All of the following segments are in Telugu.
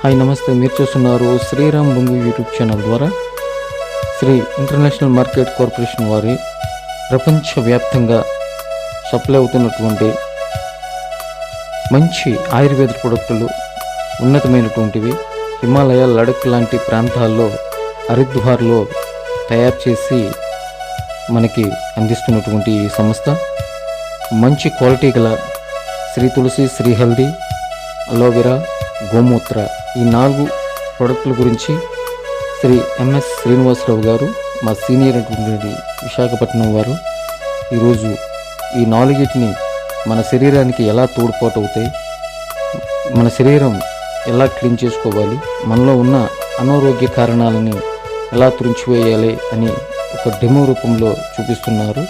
హాయ్ నమస్తే. మీరు చూస్తున్నారు శ్రీరామ్ బొంగు యూట్యూబ్ ఛానల్ ద్వారా శ్రీ ఇంటర్నేషనల్ మార్కెట్ కార్పొరేషన్ వారి ప్రపంచవ్యాప్తంగా సప్లై అవుతున్నటువంటి మంచి ఆయుర్వేద ప్రొడక్టులు ఉన్నతమైనటువంటివి హిమాలయ లడక్ లాంటి ప్రాంతాల్లో హరిద్వార్లో తయారు చేసి మనకి అందిస్తున్నటువంటి ఈ సంస్థ. మంచి క్వాలిటీ గల శ్రీ తులసి శ్రీ హల్దీ అలోవెరా గోమూత్ర ఈ నాలుగు ప్రొడక్టుల గురించి శ్రీ ఎంఎస్ శ్రీనివాసరావు గారు మా సీనియర్ అటువంటి విశాఖపట్నం వారు ఈరోజు ఈ నాలుగిటిని మన శరీరానికి ఎలా తోడ్పాటు అవుతాయి మన శరీరం ఎలా క్లీన్ చేసుకోవాలి మనలో ఉన్న అనారోగ్య కారణాలని ఎలా తుడిచివేయాలి అని ఒక డెమో రూపంలో చూపిస్తున్నారు.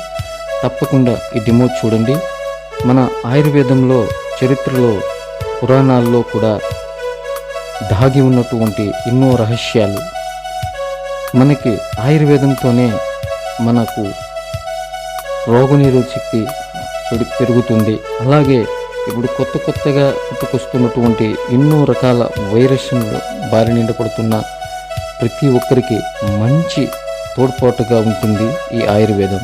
తప్పకుండా ఈ డెమో చూడండి. మన ఆయుర్వేదంలో చరిత్రలో పురాణాల్లో కూడా దాగి ఉన్నటువంటి ఎన్నో రహస్యాలు. మనకి ఆయుర్వేదంతోనే మనకు రోగనిరోధ శక్తి పెరుగుతుంది. అలాగే ఇప్పుడు కొత్త కొత్తగా పుట్టుకొస్తున్నటువంటి ఎన్నో రకాల వైరస్లు బారి నిండపడుతున్న ప్రతి ఒక్కరికి మంచి తోడ్పాటుగా ఉంటుంది ఈ ఆయుర్వేదం.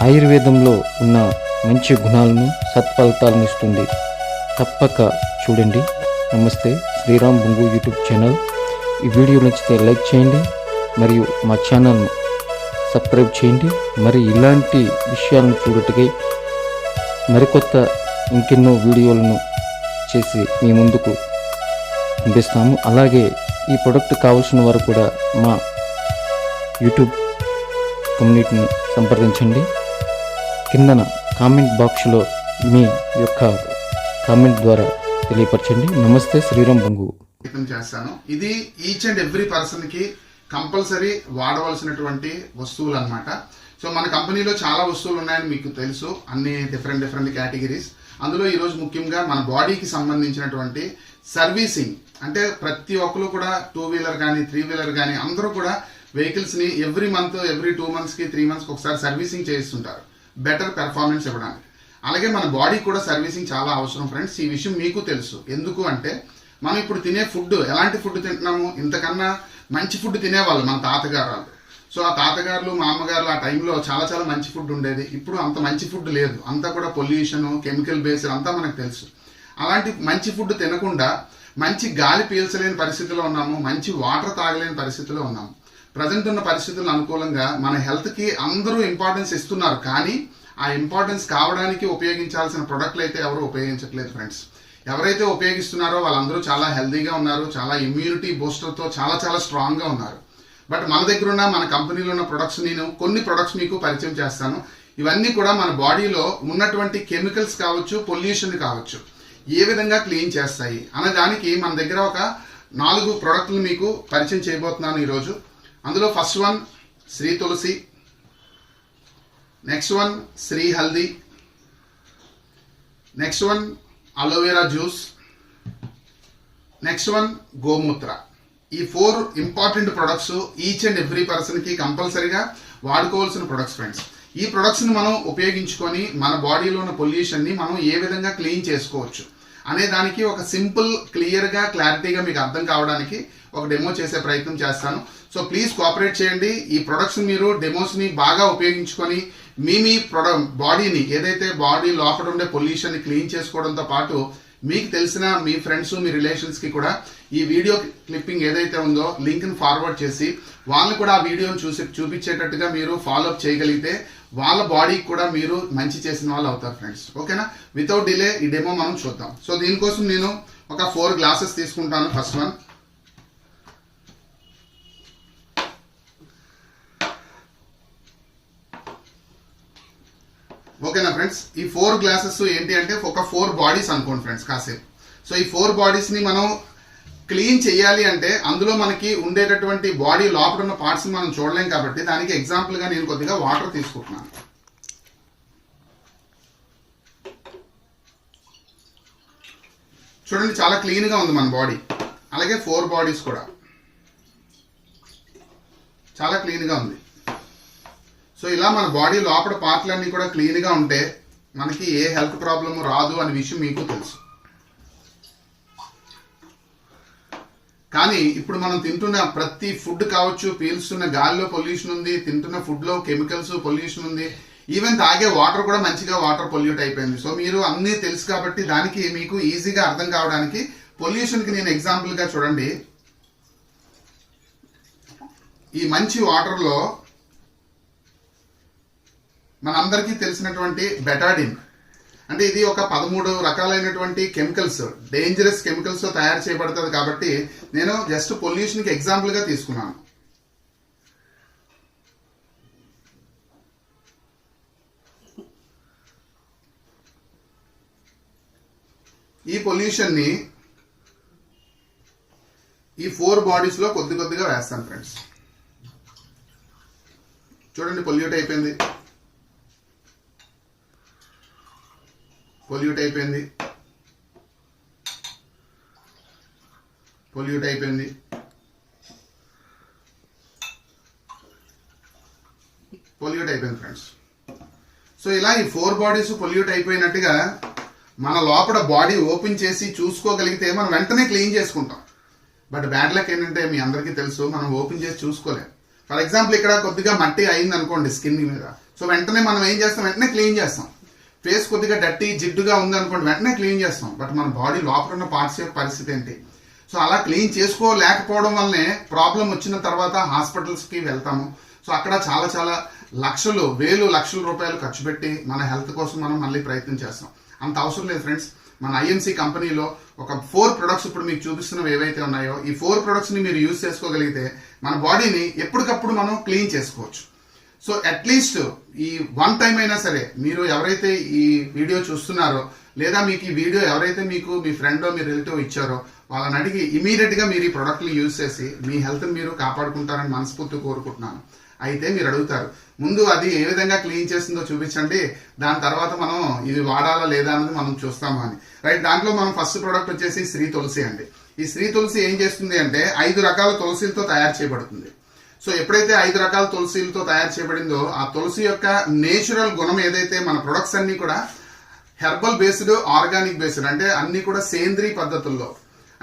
ఆయుర్వేదంలో ఉన్న మంచి గుణాలను సత్ఫలితాలను ఇస్తుంది. తప్పక చూడండి. నమస్తే. Sriram Bongu YouTube channel. ఈ వీడియో నచ్చితే లైక్ చేయండి మరియు మా ఛానల్ను సబ్స్క్రైబ్ చేయండి. మరి ఇలాంటి విషయాలను చూడటకై మరికొత్త ఇంకెన్నో వీడియోలను చేసి మీ ముందుకు పంపిస్తాము. అలాగే ఈ ప్రొడక్ట్ కావాల్సిన వారు కూడా మా యూట్యూబ్ కమ్యూనిటీని సంప్రదించండి. కిందన కామెంట్ బాక్స్లో మీ యొక్క కామెంట్ ద్వారా తెలియపరచండి. నమస్తే శ్రీరామ్ బొంగు. చేస్తాను. ఇది ఈచ్ అండ్ ఎవ్రీ పర్సన్కి కంపల్సరీ వాడవలసినటువంటి వస్తువులు అన్నమాట సో మన కంపెనీలో చాలా వస్తువులు ఉన్నాయని మీకు తెలుసు. అన్ని డిఫరెంట్ డిఫరెంట్ కేటగిరీస్ అందులో ఈరోజు ముఖ్యంగా మన బాడీకి సంబంధించినటువంటి సర్వీసింగ్. అంటే ప్రతి ఒక్కరు కూడా టూ వీలర్ కానీ త్రీ వీలర్ కానీ అందరూ కూడా వెహికల్స్ని ఎవ్రీ మంత్ ఎవ్రీ టూ మంత్స్కి త్రీ మంత్స్కి ఒకసారి సర్వీసింగ్ చేయిస్తుంటారు. బెటర్ పెర్ఫార్మెన్స్ ఇవ్వడానికి. అలాగే మన బాడీ కూడా సర్వీసింగ్ చాలా అవసరం ఫ్రెండ్స్. ఈ విషయం మీకు తెలుసు. ఎందుకు అంటే మనం ఇప్పుడు తినే ఫుడ్ ఎలాంటి ఫుడ్ తింటున్నాము? ఇంతకన్నా మంచి ఫుడ్ తినేవాళ్ళు మన తాతగారు వాళ్ళు సో ఆ తాతగారులు మా అమ్మగారు ఆ టైంలో చాలా చాలా మంచి ఫుడ్ ఉండేది. ఇప్పుడు అంత మంచి ఫుడ్ లేదు. అంతా కూడా పొల్యూషన్ కెమికల్ బేస్డ్ అంతా మనకు తెలుసు. అలాంటి మంచి ఫుడ్ తినకుండా మంచి గాలి పీల్చలేని పరిస్థితిలో ఉన్నాము. మంచి వాటర్ తాగలేని పరిస్థితిలో ఉన్నాము. ప్రజెంట్ ఉన్న పరిస్థితులు అనుకూలంగా మన హెల్త్కి అందరూ ఇంపార్టెన్స్ ఇస్తున్నారు. కానీ ఆ ఇంపార్టెన్స్ కావడానికి ఉపయోగించాల్సిన ప్రొడక్ట్లు అయితే ఎవరు ఉపయోగించట్లేదు ఫ్రెండ్స్ ఎవరైతే ఉపయోగిస్తున్నారో వాళ్ళందరూ చాలా హెల్దీగా ఉన్నారు చాలా ఇమ్యూనిటీ బూస్టర్తో చాలా చాలా స్ట్రాంగ్గా ఉన్నారు. బట్ మన దగ్గర ఉన్న మన కంపెనీలో ఉన్న ప్రొడక్ట్స్ నేను కొన్ని ప్రొడక్ట్స్ మీకు పరిచయం చేస్తాను. ఇవన్నీ కూడా మన బాడీలో ఉన్నటువంటి కెమికల్స్ కావచ్చు పొల్యూషన్ కావచ్చు ఏ విధంగా క్లీన్ చేస్తాయి అన్నదానికి మన దగ్గర ఒక నాలుగు ప్రొడక్ట్లు మీకు పరిచయం చేయబోతున్నాను ఈరోజు. అందులో first one Shri Tulsi next one Shri Haldi next one aloe vera juice next one Gomutra ఈ four important products each and every పర్సన్కి కంపల్సరిగా కంపల్సరీగా వాడుకోవాల్సిన ప్రొడక్ట్స్ ఫ్రెండ్స్ ఈ ప్రొడక్ట్స్ని మనం ఉపయోగించుకొని మన బాడీలో ఉన్న పొల్యూషన్ని మనం ఏ విధంగా క్లీన్ చేసుకోవచ్చు అనే దానికి ఒక సింపుల్ క్లియర్గా క్లారిటీగా మీకు అర్థం కావడానికి ఒక డెమో చేసే ప్రయత్నం చేస్తాను. సో ప్లీజ్ కోఆపరేట్ చేయండి. ఈ ప్రొడక్ట్స్ మీరు డెమోస్ని బాగా ఉపయోగించుకొని మీ మీ ప్రొడ బాడీని ఏదైతే బాడీ లోపల ఉండే పొల్యూషన్ని క్లీన్ చేసుకోవడంతో పాటు మీకు తెలిసిన మీ ఫ్రెండ్స్ మీ రిలేషన్స్కి కూడా ఈ వీడియో క్లిప్పింగ్ ఏదైతే ఉందో లింక్ని ఫార్వర్డ్ చేసి వాళ్ళని కూడా ఆ వీడియోని చూసి చూపించేటట్టుగా మీరు ఫాలో అప్ చేయగలిగితే వాళ్ళ బాడీకి కూడా మీరు మంచి చేసిన వాళ్ళు అవుతారు ఫ్రెండ్స్. ఓకేనా? వితౌట్ డిలే ఈ డెమో మనం చూద్దాం. సో దీనికోసం నేను ఒక ఫోర్ గ్లాసెస్ తీసుకుంటాను. First one. ఓకేనా ఫ్రెండ్స్? ఈ ఫోర్ గ్లాసెస్ ఏంటి అంటే ఒక ఫోర్ బాడీస్ అనుకోండి ఫ్రెండ్స్ కాసేపు. సో ఈ ఫోర్ బాడీస్ని మనం క్లీన్ చేయాలి అంటే అందులో మనకి ఉండేటటువంటి బాడీ లోపల ఉన్న పార్ట్స్ మనం చూడలేం కాబట్టి దానికి ఎగ్జాంపుల్గా నేను కొద్దిగా వాటర్ తీసుకుంటున్నాను. చూడండి చాలా క్లీన్గా ఉంది మన బాడీ. అలాగే ఫోర్ బాడీస్ కూడా. చాలా క్లీన్గా ఉంది. సో ఇలా మన బాడీ లోపల పార్ట్లన్నీ కూడా క్లీన్గా ఉంటే మనకి ఏ హెల్త్ ప్రాబ్లమ్ రాదు అనే విషయం మీకు తెలుసు. కానీ ఇప్పుడు మనం తింటున్న ప్రతి ఫుడ్ కావచ్చు పీల్చుతున్న గాలిలో పొల్యూషన్ ఉంది తింటున్న ఫుడ్లో కెమికల్స్ పొల్యూషన్ ఉంది ఈవెన్ తాగే వాటర్ కూడా మంచిగా వాటర్ పొల్యూట్ అయిపోయింది. సో మీరు అన్నీ తెలుసు కాబట్టి దానికి మీకు ఈజీగా అర్థం కావడానికి పొల్యూషన్కి నేను ఎగ్జాంపుల్గా చూడండి. ఈ మంచి వాటర్లో మనందరికీ తెలిసినటువంటి బెటాడిన్. అంటే ఇది ఒక పదమూడు రకాలైనటువంటి కెమికల్స్ డేంజరస్ కెమికల్స్ తయారు చేయబడుతుంది కాబట్టి నేను జస్ట్ పొల్యూషన్కి ఎగ్జాంపుల్గా తీసుకున్నాను. ఈ పొల్యూషన్ని ఈ ఫోర్ బాడీస్లో కొద్ది కొద్దిగా వేస్తాను ఫ్రెండ్స్ చూడండి పొల్యూట్ అయిపోయింది. పొల్యూట్ అయిపోయింది. పొల్యూట్ అయిపోయింది. పొల్యూట్ అయిపోయింది ఫ్రెండ్స్ సో ఇలా ఈ ఫోర్ బాడీస్ పొల్యూట్ అయిపోయినట్టుగా మన లోపల బాడీ ఓపెన్ చేసి చూసుకోగలిగితే మనం వెంటనే క్లీన్ చేసుకుంటాం. బట్ బ్యాడ్ లక్ ఏంటంటే మీ అందరికీ తెలుసు మనం ఓపెన్ చేసి చూసుకోలేము ఫర్ ఎగ్జాంపుల్ ఇక్కడ కొద్దిగా మట్టి అయింది అనుకోండి స్కిన్ మీద. సో వెంటనే మనం ఏం చేస్తాం? వెంటనే క్లీన్ చేస్తాం. ఫేస్ కొద్దిగా డట్టి జిడ్డుగా ఉంది అనుకోండి వెంటనే క్లీన్ చేస్తాం. బట్ మన బాడీ లోపల ఉన్న పార్ట్స్ యొక్క పరిస్థితి ఏంటి? సో అలా క్లీన్ చేసుకోలేకపోవడం వల్లనే ప్రాబ్లం వచ్చిన తర్వాత హాస్పిటల్స్కి వెళ్తాము. సో అక్కడ చాలా చాలా లక్షలు వేలు లక్షల రూపాయలు ఖర్చు పెట్టి మన హెల్త్ కోసం మనం మళ్ళీ ప్రయత్నం చేస్తాం. అంత అవసరం లేదు ఫ్రెండ్స్. మన ఐఎంసీ కంపెనీలో ఒక ఫోర్ ప్రొడక్ట్స్ ఇప్పుడు మీకు చూపిస్తున్నవి ఏవైతే ఉన్నాయో ఈ ఫోర్ ప్రొడక్ట్స్ని మీరు యూజ్ చేసుకోగలిగితే మన బాడీని ఎప్పటికప్పుడు మనం క్లీన్ చేసుకోవచ్చు. సో అట్లీస్ట్ ఈ వన్ టైం అయినా సరే మీరు ఎవరైతే ఈ వీడియో చూస్తున్నారో లేదా మీకు ఈ వీడియో ఎవరైతే మీకు మీ ఫ్రెండ్ మీ రిలేటివ్ ఇచ్చారో వాళ్ళని అడిగి ఇమీడియట్గా మీరు ఈ ప్రొడక్ట్లు యూజ్ చేసి మీ హెల్త్ని మీరు కాపాడుకుంటారని మనస్ఫూర్తి కోరుకుంటున్నాను. అయితే మీరు అడుగుతారు ముందు అది ఏ విధంగా క్లీన్ చేస్తుందో చూపించండి దాని తర్వాత మనం ఇది వాడాలా లేదా అన్నది మనం చూస్తాము అని. రైట్ దాంట్లో మనం ఫస్ట్ ప్రోడక్ట్ వచ్చేసి శ్రీ తులసి అండి. ఈ శ్రీ తులసి ఏం చేస్తుంది అంటే ఐదు రకాల తులసిలతో తయారు చేయబడుతుంది. సో ఎప్పుడైతే ఐదు రకాల తులసిలతో తయారు చేయబడిందో ఆ తులసి యొక్క నేచురల్ గుణం ఏదైతే మన ప్రొడక్ట్స్ అన్ని కూడా హెర్బల్ బేస్డ్ ఆర్గానిక్ బేస్డ్ అంటే అన్ని కూడా సేంద్రీయ పద్ధతుల్లో.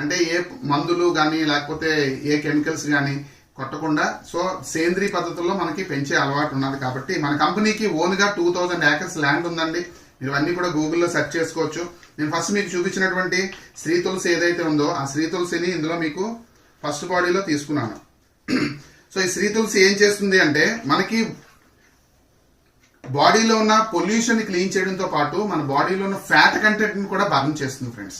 అంటే ఏ మందులు కానీ లేకపోతే ఏ కెమికల్స్ కానీ కొట్టకుండా సో సేంద్రీయ పద్ధతుల్లో మనకి పెంచే అలవాటు ఉన్నది కాబట్టి మన కంపెనీకి ఓన్గా టూ థౌజండ్ ఏకర్స్ ల్యాండ్ ఉందండి. మీరు అన్ని కూడా గూగుల్లో సెర్చ్ చేసుకోవచ్చు. నేను ఫస్ట్ మీకు చూపించినటువంటి శ్రీ తులసి ఏదైతే ఉందో ఆ శ్రీ తులసిని ఇందులో మీకు ఫస్ట్ బాడీలో తీసుకున్నాను. సో ఈ శ్రీ తులసి ఏం చేస్తుంది అంటే మనకి బాడీలో ఉన్న పొల్యూషన్ క్లీన్ చేయడంతో పాటు మన బాడీలో ఉన్న ఫ్యాట్ కంటెంట్ని కూడా బర్న్ చేస్తుంది ఫ్రెండ్స్.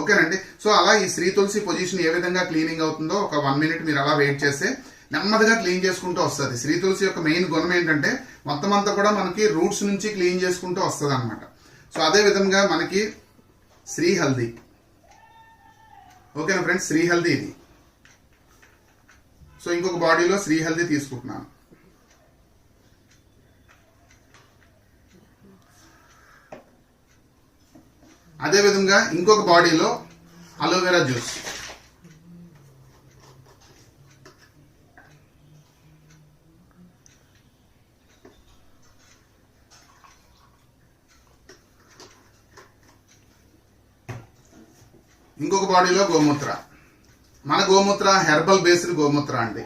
ఓకేనండి? సో అలా ఈ శ్రీ తులసి పొజిషన్ ఏ విధంగా క్లీనింగ్ అవుతుందో ఒక వన్ మినిట్ మీరు అలా వెయిట్ చేస్తే నెమ్మదిగా క్లీన్ చేసుకుంటూ వస్తుంది. శ్రీ తులసి యొక్క మెయిన్ గుణం ఏంటంటే మొత్తం అంతా కూడా మనకి రూట్స్ నుంచి క్లీన్ చేసుకుంటూ వస్తుంది అనమాట సో అదే విధంగా మనకి శ్రీ హల్దీ. ఓకేనా ఫ్రెండ్స్? శ్రీ హల్దీ ఇది. సో ఇంకొక బాడీలో శ్రీ హెల్దీ తీసుకుంటున్నాను అదేవిధంగా ఇంకొక బాడీలో అలోవెరా జ్యూస్ ఇంకొక బాడీలో గోమూత్ర. మన గోమూత్ర హెర్బల్ బేస్డ్ గోమూత్ర అండి.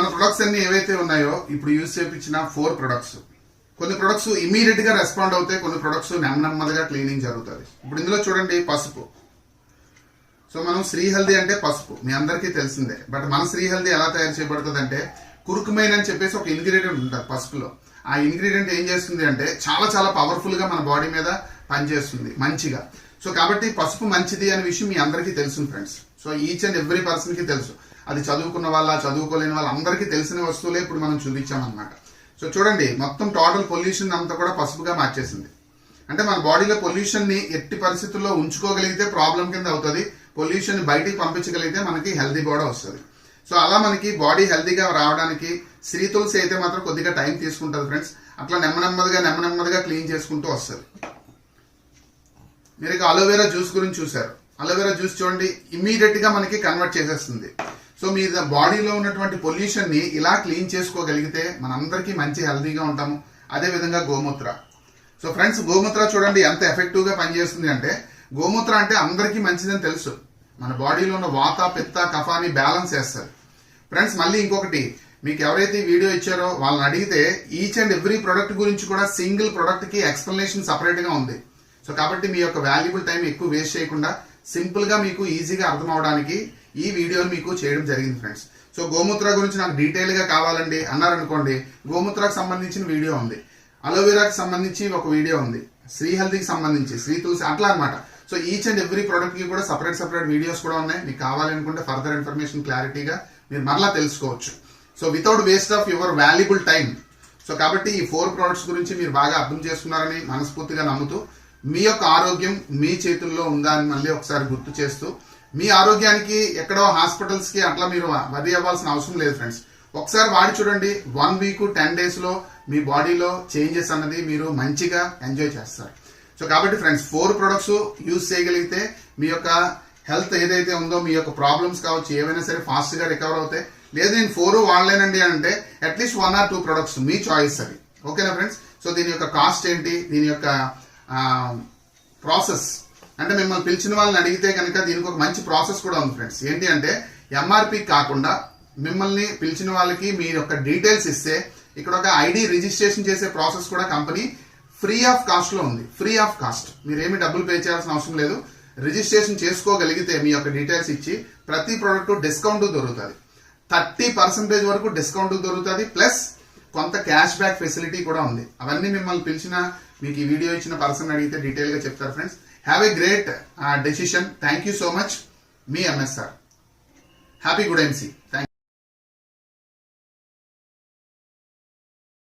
మన ప్రొడక్ట్స్ అన్ని ఏవైతే ఉన్నాయో ఇప్పుడు యూజ్ చేయించిన ఫోర్ ప్రొడక్ట్స్ కొన్ని ప్రొడక్ట్స్ ఇమీడియట్గా రెస్పాండ్ అవుతాయి కొన్ని ప్రొడక్ట్స్ నెమ్మదిగా క్లీనింగ్ జరుగుతుంది. ఇప్పుడు ఇందులో చూడండి పసుపు. సో మనం శ్రీ హెల్దీ అంటే పసుపు. మీ అందరికీ తెలిసిందే. బట్ మన శ్రీ హెల్దీ ఎలా తయారు చేయబడుతుంది అంటే కురుకుమైన అని చెప్పేసి ఒక ఇంగ్రీడియంట్ ఉంటుంది పసుపులో. ఆ ఇంగ్రీడియంట్ ఏం చేస్తుంది అంటే చాలా చాలా పవర్ఫుల్గా మన బాడీ మీద పనిచేస్తుంది మంచిగా. సో కాబట్టి పసుపు మంచిది అనే విషయం మీ అందరికీ తెలుసు friends so each and every పర్సన్కి తెలుసు. అది చదువుకున్న వాళ్ళ చదువుకోలేని వాళ్ళ అందరికీ తెలిసిన వస్తువులే ఇప్పుడు మనం చూపించామన్నమాట. సో చూడండి మొత్తం టోటల్ పొల్యూషన్ అంతా కూడా పసుపుగా మార్చేసింది. అంటే మన బాడీలో పొల్యూషన్ని ఎట్టి పరిస్థితుల్లో ఉంచుకోగలిగితే ప్రాబ్లం కింద అవుతుంది. పొల్యూషన్ బయటికి పంపించగలిగితే మనకి హెల్దీ కూడా వస్తుంది. సో అలా మనకి బాడీ హెల్దీగా రావడానికి శ్రీ తులసి అయితే మాత్రం కొద్దిగా టైం తీసుకుంటుంది ఫ్రెండ్స్ అట్లా నెమ్మ నెమ్మదిగా నెమ్మ నెమ్మదిగా క్లీన్ చేసుకుంటూ వస్తుంది. మీరు ఇక అలోవెరా జ్యూస్ గురించి చూశారు. అలోవెరా జ్యూస్ చూడండి ఇమ్మీడియట్గా మనకి కన్వర్ట్ చేసేస్తుంది. సో మీ బాడీలో ఉన్నటువంటి పొల్యూషన్ని ఇలా క్లీన్ చేసుకోగలిగితే మనందరికీ మంచి హెల్తీగా ఉంటాము. అదే విధంగా గోమూత్ర. సో ఫ్రెండ్స్ గోమూత్ర చూడండి ఎంత ఎఫెక్టివ్గా పనిచేస్తుంది అంటే గోమూత్ర అంటే అందరికీ మంచిదని తెలుసు. మన బాడీలో ఉన్న వాత పిత్త కఫాని బ్యాలెన్స్ చేస్తారు. ఫ్రెండ్స్ మళ్ళీ ఇంకొకటి మీకు ఎవరైతే ఈ వీడియో ఇచ్చారో వాళ్ళని అడిగితే ఈచ్ అండ్ ఎవ్రీ ప్రొడక్ట్ గురించి కూడా సింగిల్ ప్రొడక్ట్కి ఎక్స్ప్లెనేషన్ సపరేట్గా ఉంది. సో కాబట్టి మీ యొక్క వాల్యుబుల్ టైం ఎక్కువ వేస్ట్ చేయకుండా సింపుల్గా మీకు ఈజీగా అర్థం అవడానికి ఈ వీడియోని మీకు చేయడం జరిగింది ఫ్రెండ్స్ సో గోమూత్ర గురించి నాకు డీటెయిల్గా కావాలండి అన్నారనుకోండి గోమూత్రకు సంబంధించిన వీడియో ఉంది. అలోవెరాకి సంబంధించి ఒక వీడియో ఉంది. శ్రీ హెల్తీకి సంబంధించి శ్రీ తులసి అట్లా అనమాట సో ఈచ్ అండ్ ఎవ్రీ ప్రోడక్ట్కి కూడా సపరేట్ సపరేట్ వీడియోస్ కూడా ఉన్నాయి. మీకు కావాలనుకుంటే ఫర్దర్ ఇన్ఫర్మేషన్ క్లారిటీగా మీరు మరలా తెలుసుకోవచ్చు. So without waste of your valuable time so కాబట్టి ఈ ఫోర్ ప్రోడక్ట్స్ గురించి మీరు బాగా అర్థం చేసుకున్నారని మనస్ఫూర్తిగా నమ్ముతూ మీ యొక్క ఆరోగ్యం మీ చేతుల్లో ఉందా అని మళ్ళీ ఒకసారి గుర్తు చేస్తూ మీ ఆరోగ్యానికి ఎక్కడో హాస్పిటల్స్కి అట్లా మీరు వరి అవ్వాల్సిన అవసరం లేదు ఫ్రెండ్స్ ఒకసారి వాడి చూడండి వన్ వీక్ టెన్ డేస్లో మీ బాడీలో చేంజెస్ అన్నది మీరు మంచిగా ఎంజాయ్ చేస్తారు. సో కాబట్టి ఫ్రెండ్స్ ఫోర్ ప్రొడక్ట్స్ యూజ్ చేయగలిగితే మీ యొక్క హెల్త్ ఏదైతే ఉందో మీ యొక్క ప్రాబ్లమ్స్ కావచ్చు ఏవైనా సరే ఫాస్ట్గా రికవర్ అవుతాయి. లేదు నేను ఫోర్ వాడలేనండి అంటే at least one or two products me choice అవి ఓకేనా ఫ్రెండ్స్ సో దీని యొక్క కాస్ట్ ఏంటి? దీని యొక్క ప్రాసెస్ అంటే మిమ్మల్ని పిలిచిన వాళ్ళని అడిగితే కనుక దీనికి ఒక మంచి ప్రాసెస్ కూడా ఉంది ఫ్రెండ్స్. ఏంటి అంటే ఎంఆర్పి కాకుండా మిమ్మల్ని పిలిచిన వాళ్ళకి మీ యొక్క డీటెయిల్స్ ఇస్తే ఇక్కడ ఒక ఐడి రిజిస్ట్రేషన్ చేసే ప్రాసెస్ కూడా కంపెనీ ఫ్రీ ఆఫ్ కాస్ట్లో ఉంది. Free of cost. మీరేమి డబ్బులు పే చేయాల్సిన అవసరం లేదు. రిజిస్ట్రేషన్ చేసుకోగలిగితే మీ యొక్క డీటెయిల్స్ ఇచ్చి ప్రతి ప్రోడక్ట్ డిస్కౌంట్ దొరుకుతుంది. థర్టీ పర్సెంటేజ్ వరకు డిస్కౌంట్ దొరుకుతుంది. ప్లస్ కొంత క్యాష్ బ్యాక్ ఫెసిలిటీ కూడా ఉంది. అవన్నీ మిమ్మల్ని పిలిచిన మీకు ఈ వీడియో ఇచ్చిన పర్సన్ అడిగితే డీటెయిల్గా చెప్తారు friends. Have a great decision thank you so much me MSR happy good MC